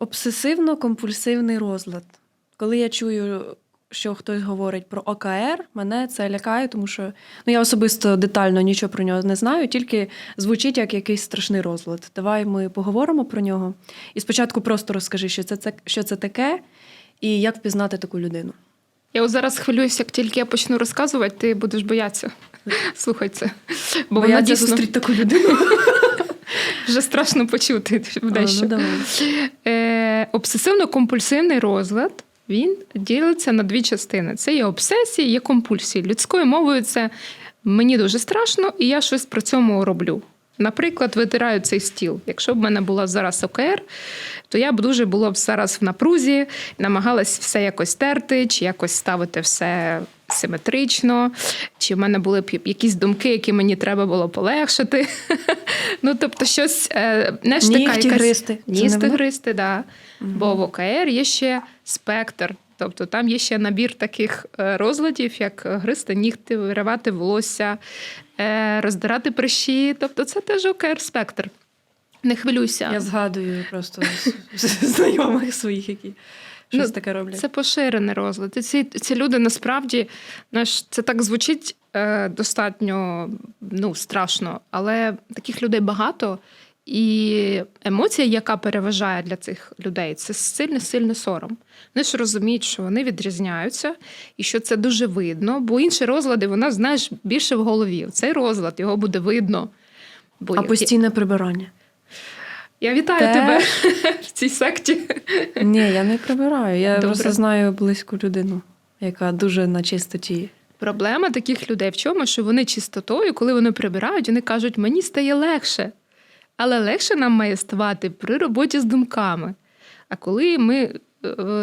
Обсесивно-компульсивний розлад. Коли я чую, що хтось говорить про ОКР, мене це лякає, тому що ну, я особисто детально нічого про нього не знаю, тільки звучить як якийсь страшний розлад. Давай ми поговоримо про нього. І спочатку просто розкажи, що це, це, що це таке, і як впізнати таку людину. Я от зараз хвилююся, як тільки я почну розказувати, ти будеш боятися. Слухай це. Бо Бо вона дійсно зустріти таку людину. Вже страшно почути А, дещо. ну. Е, обсесивно-компульсивний розлад він ділиться на дві частини: це є обсесії, є компульсії. Людською мовою це мені дуже страшно, і я щось при цьому роблю. Наприклад, витираю цей стіл. Якщо б в мене була зараз ОКР, то я б дуже була б зараз в напрузі, намагалась все якось терти, чи якось ставити все симетрично, чи в мене були б якісь думки, які мені треба було полегшити. Ну, тобто, щось е, знаєш, така Нігті якась... гризти. Це не Нігти воно? гризти, да. Бо в ОКР є ще спектр. Тобто там є ще набір таких е, розладів, як гризти нігти, виривати волосся, е, роздирати прищі. Тобто це теж ОКР спектр. Не хвилюйся. Я згадую просто знайомих своїх, які щось Ну, таке роблять. Це поширений розлад. Ці, ці люди насправді знаєш, це так звучить е, достатньо ну, страшно, але таких людей багато. І емоція, яка переважає для цих людей, це сильний сильний сором. Вони ж розуміють, що вони відрізняються, і що це дуже видно, бо інші розлади вона знаєш більше в голові. Цей розлад його буде видно. Бо А постійне прибирання. Я вітаю Те- тебе в цій секті. Ні, я не прибираю. Я Добре. просто знаю близьку людину, яка дуже на чистоті. Проблема таких людей в чому, що вони чистотою, коли вони прибирають, вони кажуть, мені стає легше. Але легше нам має ставати при роботі з думками. А коли ми е,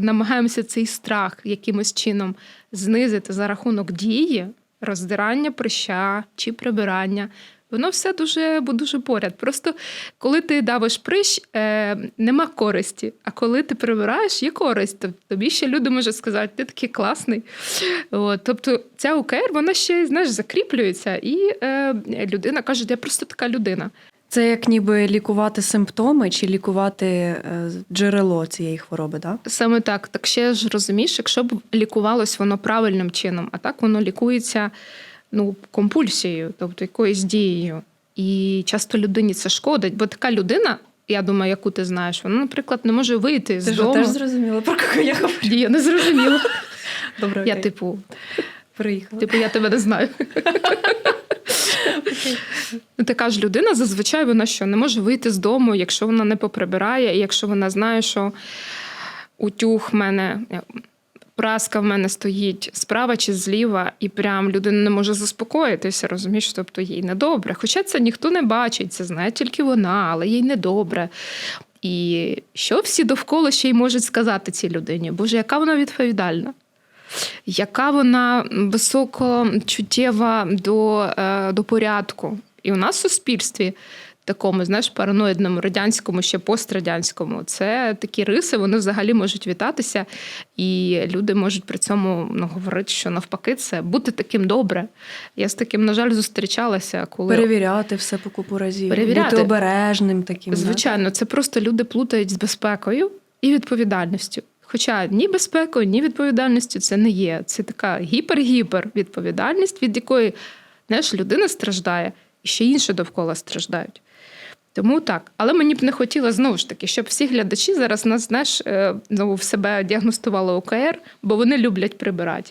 намагаємося цей страх якимось чином знизити за рахунок дії, роздирання прища чи прибирання, воно все дуже, бо дуже поряд. Просто коли ти давиш прищ, е, нема користі. А коли ти прибираєш, є користь. Тоб- Тобі ще люди можуть сказати, ти такий класний. От, тобто ця ОКР, вона ще знаєш, закріплюється, і е, людина каже, я просто така людина. Це як ніби лікувати симптоми чи лікувати е, джерело цієї хвороби, так? Саме так. Так ще ж розумієш, якщо б лікувалось воно правильним чином, а так воно лікується ну, компульсією, тобто якоюсь дією. І часто людині це шкодить, бо така людина, я думаю, яку ти знаєш, вона, наприклад, не може вийти з Ти дому. теж зрозуміла, про кого я говорю. Ні, Я не зрозуміла. Добре, Я, типу, приїхала. типу, я тебе не знаю. Ну, така ж людина зазвичай вона що не може вийти з дому, якщо вона не поприбирає, і якщо вона знає, що утюг в мене, праска в мене стоїть справа чи зліва, і прям людина не може заспокоїтися, розумієш, тобто їй недобре. Хоча це ніхто не бачить, це знає тільки вона, але їй недобре. І що всі довкола ще й можуть сказати цій людині? Боже, яка вона відповідальна? Яка вона високочуттєва до, е, до порядку? І у нас в суспільстві, такому, знаєш, параноїдному, радянському, ще пострадянському, це такі риси, вони взагалі можуть вітатися, і люди можуть при цьому ну, говорити, що навпаки, це бути таким добре. Я з таким, на жаль, зустрічалася, коли Перевіряти все по купу разів. Перевіряти. Бути обережним таким. Звичайно, це просто люди плутають з безпекою і відповідальністю. Хоча ні безпекою, ні відповідальністю це не є. Це така гіпер-гіпер відповідальність, від якої знаєш, людина страждає, і ще інші довкола страждають. Тому так. Але мені б не хотілося знову ж таки, щоб всі глядачі зараз нас знаєш, е, ну, в себе діагностували ОКР, бо вони люблять прибирати.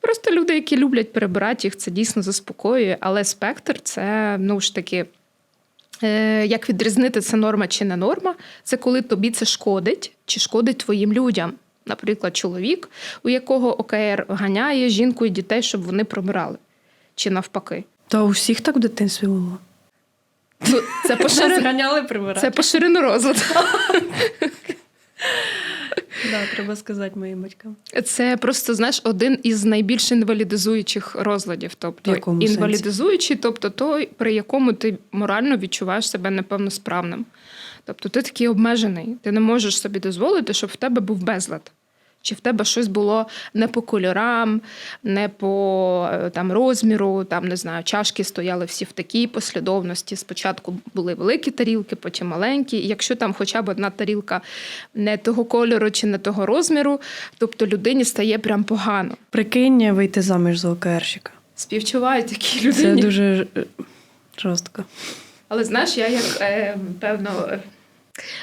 Просто люди, які люблять прибирати, їх це дійсно заспокоює. Але спектр це ну ж таки. Е, Як відрізнити це норма чи не норма? Це коли тобі це шкодить чи шкодить твоїм людям. Наприклад, чоловік, у якого ОКР ганяє жінку і дітей, щоб вони прибирали. Чи навпаки. Та у всіх так в дитинстві було. Ну, Це Зганяли прибирати. це поширено розлад. Да, треба сказати моїм батькам. Це просто знаєш один із найбільш інвалідизуючих розладів. В Тобто якому сенсі? інвалідизуючий, тобто той, при якому ти морально відчуваєш себе неповносправним. Тобто ти такий обмежений, ти не можеш собі дозволити, щоб в тебе був безлад. Чи в тебе щось було не по кольорам, не по е, там, розміру, там не знаю, чашки стояли всі в такій послідовності. Спочатку були великі тарілки, потім маленькі. І якщо там хоча б одна тарілка не того кольору чи не того розміру, тобто людині стає прям погано. Прикинь вийти заміж за ОКРщика. Співчувають такій Це дуже е, жорстко. Але знаєш, я як е, певно.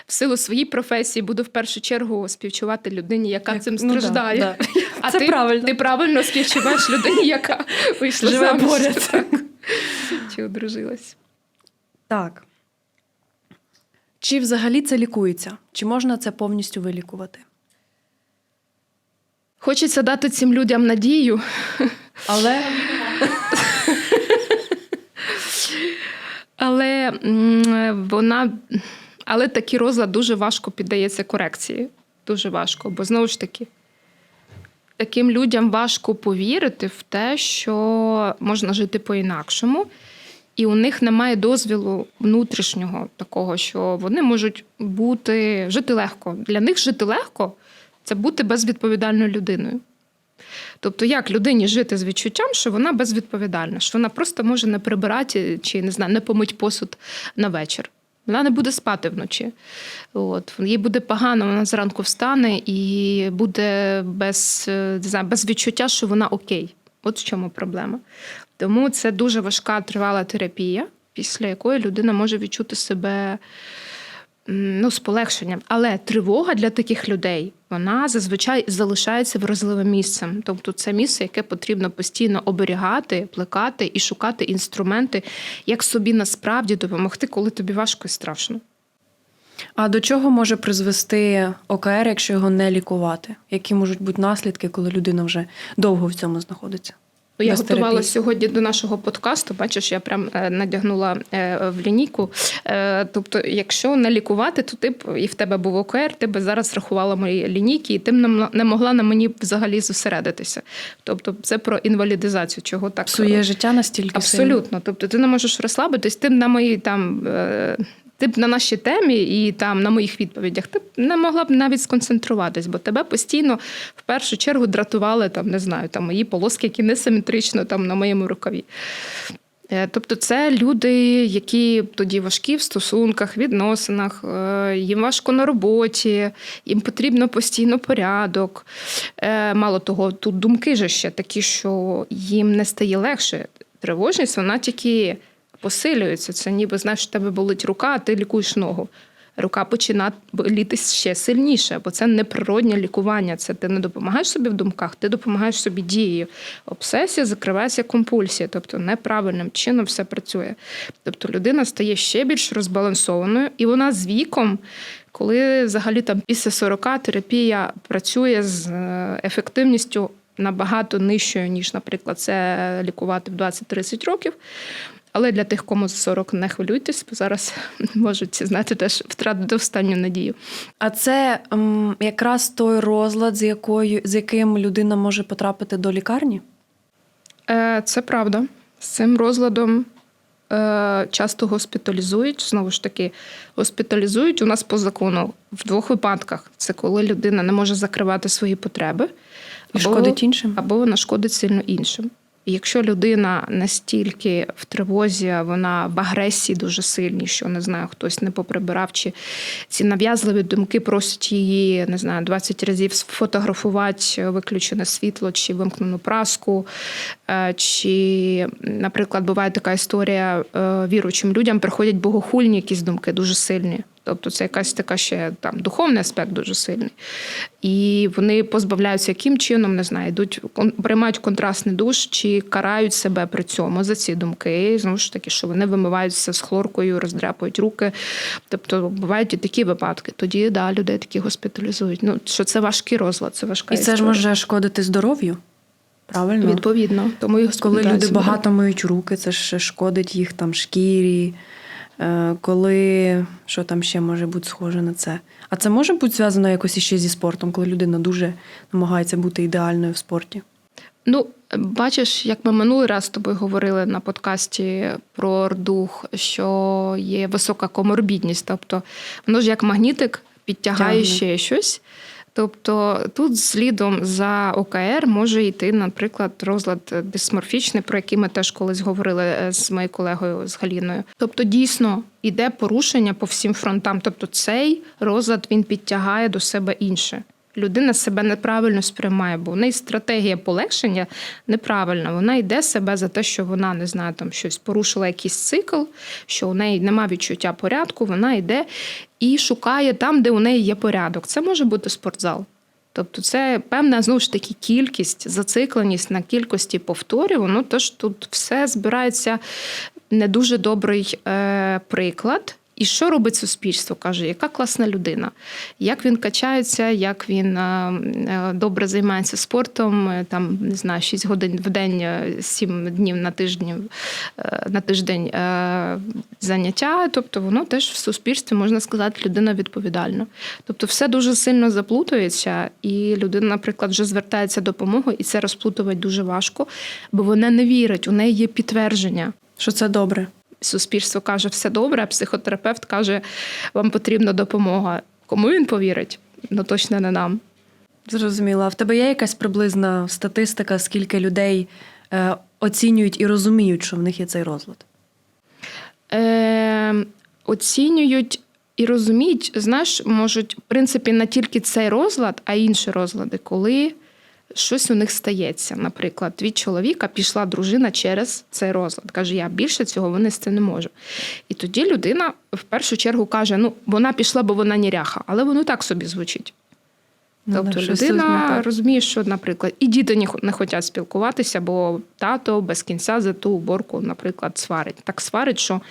В силу своїй професії буду в першу чергу співчувати людині, яка Як- цим ну да, страждає. да. А Це ти, правильно. ти правильно співчуваєш людині, яка вийшла Живе заміж. поряд. Так. Чи одружилась. Так. Чи взагалі це лікується? Чи можна це повністю вилікувати? Хочеться дати цим людям надію, Але але вона. Але такий розлад дуже важко піддається корекції. Дуже важко. Бо знову ж таки, таким людям важко повірити в те, що можна жити по-інакшому, і у них немає дозвілу внутрішнього такого, що вони можуть бути жити легко. Для них жити легко це бути безвідповідальною людиною. Тобто, як людині жити з відчуттям, що вона безвідповідальна, що вона просто може не прибирати чи не знаю, не помить посуд на вечір. Вона не буде спати вночі. От. Їй буде погано, вона зранку встане і буде без, е, не знаю, без відчуття, що вона окей. От в чому проблема. Тому це дуже важка тривала терапія, після якої людина може відчути себе ну, з полегшенням. Але тривога для таких людей вона зазвичай залишається вразливим місцем. Тобто це місце, яке потрібно постійно оберігати, плекати і шукати інструменти, як собі насправді допомогти, коли тобі важко і страшно. а до чого може призвести ОКР, якщо його не лікувати? Які можуть бути наслідки, коли людина вже довго в цьому знаходиться? Я терапії. сьогодні до нашого подкасту. Бачиш, я прям е, надягнула е, в лінійку. Е, Тобто, якщо не лікувати, то ти б і в тебе був ОКР, ти б зараз рахувала мої лінійки, і ти б не могла на мені взагалі зосередитися. Тобто, це про інвалідизацію, чого так Псує життя настільки сильно? Абсолютно. Тобто ти не можеш розслабитись, ти на моїй там. Ти б на нашій темі і там на моїх відповідях ти б не могла б навіть сконцентруватись, бо тебе постійно в першу чергу дратували там, не знаю, там мої полоски, які несиметрично там на моєму рукаві. Е, Тобто, це люди, які тоді важкі в стосунках, відносинах, е, їм важко на роботі, їм потрібно постійно порядок. Е, Мало того, тут думки же ще такі, що їм не стає легше. Тривожність, вона тільки посилюється. Це ніби знаєш, в тебе болить рука, а ти лікуєш ногу. Рука починає боліти ще сильніше, бо це неприроднє лікування. Це ти не допомагаєш собі в думках, ти допомагаєш собі дією. Обсесія закривається компульсія, тобто неправильним чином все працює. Тобто людина стає ще більш розбалансованою, і вона з віком, коли взагалі там після 40 терапія працює з е, ефективністю набагато нижчою, ніж, наприклад, це лікувати в 20-30 років. Але для тих, кому за 40 не хвилюйтесь, бо зараз можуть знаєте, теж втратити останню надію. А це м, якраз той розлад, з, якою, з яким людина може потрапити до лікарні? Е, Це правда. З цим розладом е, часто госпіталізують. Знову ж таки, госпіталізують у нас по закону в двох випадках: це коли людина не може закривати свої потреби, І шкодить іншим? або вона шкодить сильно іншим. Якщо людина настільки в тривозі, вона в агресії дуже сильній, що не знаю, хтось не поприбирав, чи ці нав'язливі думки просять її, не знаю, 20 разів сфотографувати виключене світло чи вимкнену праску. Е, Чи, наприклад, буває така історія е, віруючим людям приходять богохульні якісь думки дуже сильні. Тобто це якась така ще там духовний аспект дуже сильний. І вони позбавляються яким чином, не знаю, йдуть, приймають контрастний душ чи карають себе при цьому за ці думки. І, знову ж таки, що вони вимиваються з хлоркою, роздряпують руки. Тобто бувають і такі випадки. Тоді да, людей такі госпіталізують. Ну, що це важкий розлад, це важка І це ж може шкодити здоров'ю? Правильно? Відповідно. Тому і Коли люди багато миють руки, це ж шкодить їх там шкірі. Е, Коли що там ще може бути схоже на це? А це може бути зв'язано якось іще зі спортом, коли людина дуже намагається бути ідеальною в спорті? Ну, бачиш, як ми минулий раз з тобою говорили на подкасті про дух, що є висока коморбідність, тобто воно ж як магнітик підтягає Тягне. ще щось. Тобто тут слідом за ОКР може йти, наприклад, розлад дисморфічний, про який ми теж колись говорили е, з моєю колегою з Галіною. Тобто, дійсно іде порушення по всім фронтам. Тобто, цей розлад він підтягає до себе інше. Людина себе неправильно сприймає, бо в неї стратегія полегшення неправильна. Вона йде себе за те, що вона не знаю, там щось порушила якийсь цикл, що у неї нема відчуття порядку. Вона йде і шукає там, де у неї є порядок. Це може бути спортзал. Тобто, це певна знову ж таки кількість, зацикленість на кількості повторів. Ну тож тут все збирається не дуже добрий е, приклад. І що робить суспільство? каже, яка класна людина, як він качається, як він е, е, добре займається спортом, е, там не знаю, 6 годин в день, 7 днів на тиждень, на тиждень заняття. Тобто воно теж в суспільстві можна сказати, людина відповідальна. Тобто, все дуже сильно заплутується, і людина, наприклад, вже звертається допомогою, і це розплутувати дуже важко, бо вона не вірить, у неї є підтвердження Що це добре? Суспільство каже, все добре, а психотерапевт каже, вам потрібна допомога. Кому він повірить? Ну точно не нам. Зрозуміла. А в тебе є якась приблизна статистика, скільки людей е, оцінюють і розуміють, що в них є цей розлад? Е, оцінюють і розуміють, знаєш, можуть, в принципі, не тільки цей розлад, а й інші розлади, коли щось у них стається. Наприклад, від чоловіка пішла дружина через цей розлад. Каже, я більше цього винести не можу. І тоді людина в першу чергу каже: ну, вона пішла, бо вона ніряха, але воно так собі звучить. Ну, Тобто людина розуміє, що, наприклад, і діти не, не хочуть спілкуватися, бо тато без кінця за ту уборку, наприклад, сварить. Так сварить, що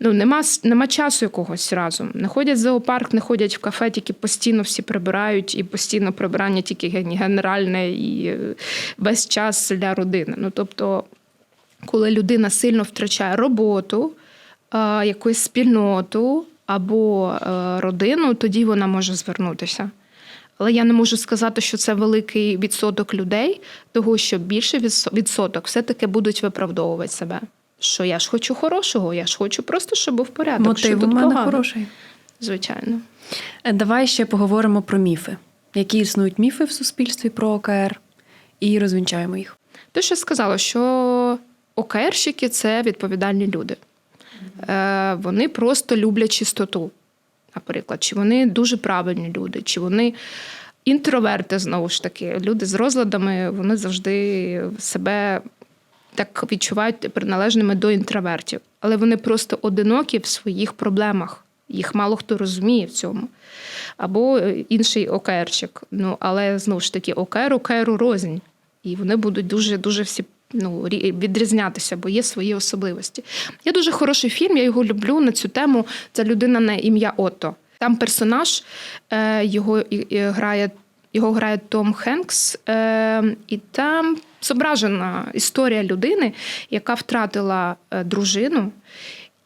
ну, нема, нема часу якогось разом. Не ходять в зоопарк, не ходять в кафе, тільки постійно всі прибирають, і постійно прибирання тільки генеральне і е, весь час для родини. Ну, тобто, коли людина сильно втрачає роботу, якусь спільноту або е, родину, тоді вона може звернутися. Але я не можу сказати, що це великий відсоток людей, того що більше відсоток все-таки будуть виправдовувати себе. Що я ж хочу хорошого, я ж хочу просто, щоб був порядок. що Мотив у мене погано? хороший. Звичайно. Е, Давай ще поговоримо про міфи. Які існують міфи в суспільстві про ОКР, і розвінчаємо їх. Те, що сказала, що ОКРщики це відповідальні люди. Е, вони просто люблять чистоту, наприклад, чи вони дуже правильні люди, чи вони інтроверти знову ж таки. Люди з розладами вони завжди себе так відчувають приналежними до інтровертів. Але вони просто одинокі в своїх проблемах. Їх мало хто розуміє в цьому. Або інший ОКРчик. Ну, але знову ж таки, ОКР ОКРу рознь. І вони будуть дуже дуже всі ну, відрізнятися, бо є свої особливості. Є дуже хороший фільм, я його люблю на цю тему. Це людина на ім'я Отто. Там персонаж е, його грає. Його грає Том Хенкс, е, і там зображена історія людини, яка втратила е, дружину,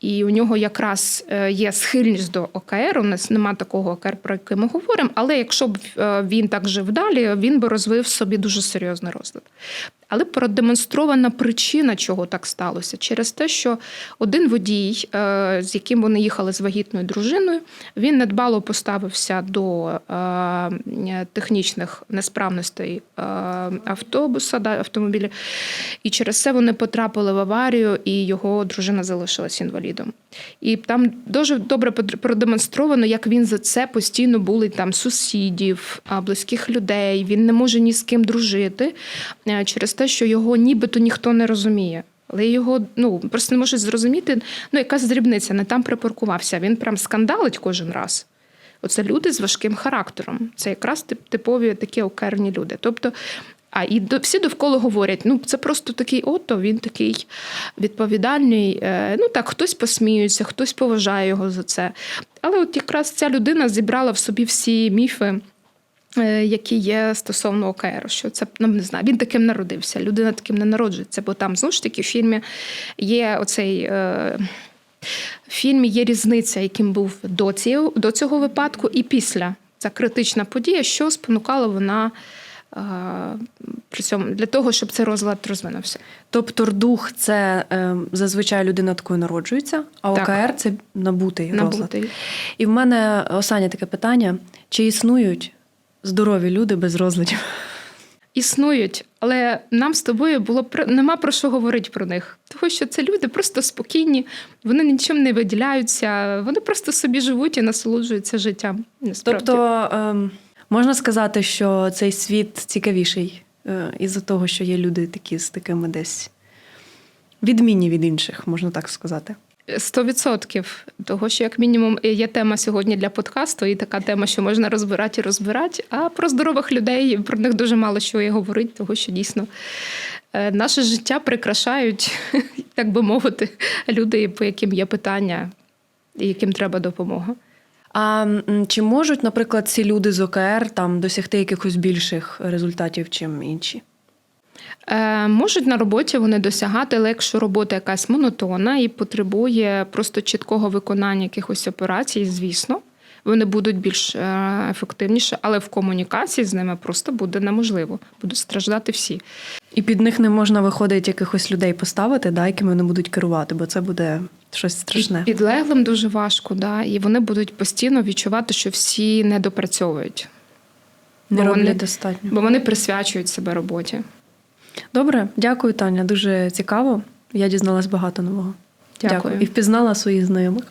і у нього якраз є схильність до ОКР. У нас нема такого ОКР, про який ми говоримо. Але якщо б він так жив далі, він би розвив собі дуже серйозний розлад. Але продемонстрована причина, чого так сталося, через те, що один водій, е, з яким вони їхали з вагітною дружиною, він недбало поставився до е, технічних несправностей е, автобуса, автомобіля, і через це вони потрапили в аварію, і його дружина залишилась інвалідом. І там дуже добре продемонстровано, як він за це постійно були там сусідів, близьких людей. Він не може ні з ким дружити через те, що його нібито ніхто не розуміє. Але його ну просто не можуть зрозуміти. Ну, якась дрібниця, не там припаркувався. Він прям скандалить кожен раз. Оце люди з важким характером. Це якраз типові такі окерні люди. Тобто, а і до, всі довкола говорять: ну це просто такий ото, він такий відповідальний. Е, ну так, хтось посміюється, хтось поважає його за це. Але от якраз ця людина зібрала в собі всі міфи. Е, Які є стосовно ОКР, що це ну, не знаю, він таким народився. Людина таким не народжується, бо там знову ж таки в фільмі є оцей е, в фільмі є різниця, яким був до цього, до цього випадку, і після. Це критична подія, що спонукала вона е, при цьому для того, щоб цей розлад розвинувся. Тобто рдух це е, зазвичай людина такою народжується, а Так. ОКР це набутий розлад. І в мене останнє таке питання: чи існують здорові люди без розладів. Існують, але нам з тобою було про- нема про що говорити про них. Тому що це люди просто спокійні, вони нічим не виділяються, вони просто собі живуть і насолоджуються життям. Насправді. Тобто ем, можна сказати, що цей світ цікавіший е, із-за того, що є люди такі з такими десь відмінні від інших, можна так сказати. Сто відсотків. Того, що як мінімум є тема сьогодні для подкасту, і така тема, що можна розбирати і розбирати. А про здорових людей про них дуже мало що є говорити, того що дійсно е, наше життя прикрашають, так би мовити, люди, по яким є питання, і яким треба допомога. А чи можуть, наприклад, ці люди з ОКР там досягти якихось більших результатів, чим інші? Е, можуть на роботі вони досягати, але якщо робота якась монотонна і потребує просто чіткого виконання якихось операцій, звісно, вони будуть більш е, ефективніше, але в комунікації з ними просто буде неможливо. Будуть страждати всі. І під них не можна виходить якихось людей поставити, да, якими вони будуть керувати, бо це буде щось страшне. І підлеглим дуже важко, да, і вони будуть постійно відчувати, що всі не допрацьовують, Не бо роблять вони- достатньо. бо вони присвячують себе роботі. Добре, дякую, Таня. Дуже цікаво. Я дізналась багато нового. Дякую. І впізнала своїх знайомих.